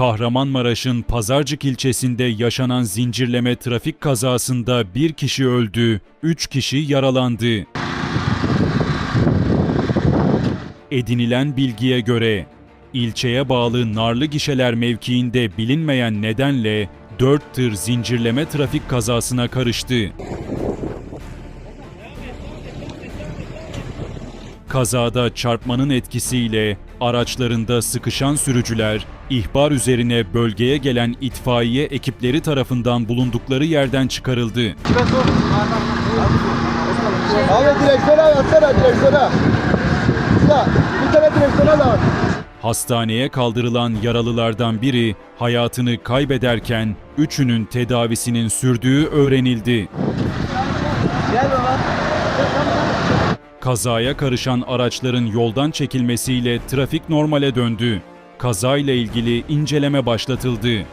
Kahramanmaraş'ın Pazarcık ilçesinde yaşanan zincirleme trafik kazasında bir kişi öldü, üç kişi yaralandı. Edinilen bilgiye göre ilçeye bağlı Narlı Gişeler mevkiinde bilinmeyen nedenle 4 tır zincirleme trafik kazasına karıştı. Kazada çarpmanın etkisiyle araçlarında sıkışan sürücüler ihbar üzerine bölgeye gelen itfaiye ekipleri tarafından bulundukları yerden çıkarıldı. Abi direksiyona yatsana direksiyona. Ya bir tane direksiyona da at. Hastaneye kaldırılan yaralılardan biri hayatını kaybederken üçünün tedavisinin sürdüğü öğrenildi. Gel baba. Kazaya karışan araçların yoldan çekilmesiyle trafik normale döndü. Kazayla ilgili inceleme başlatıldı.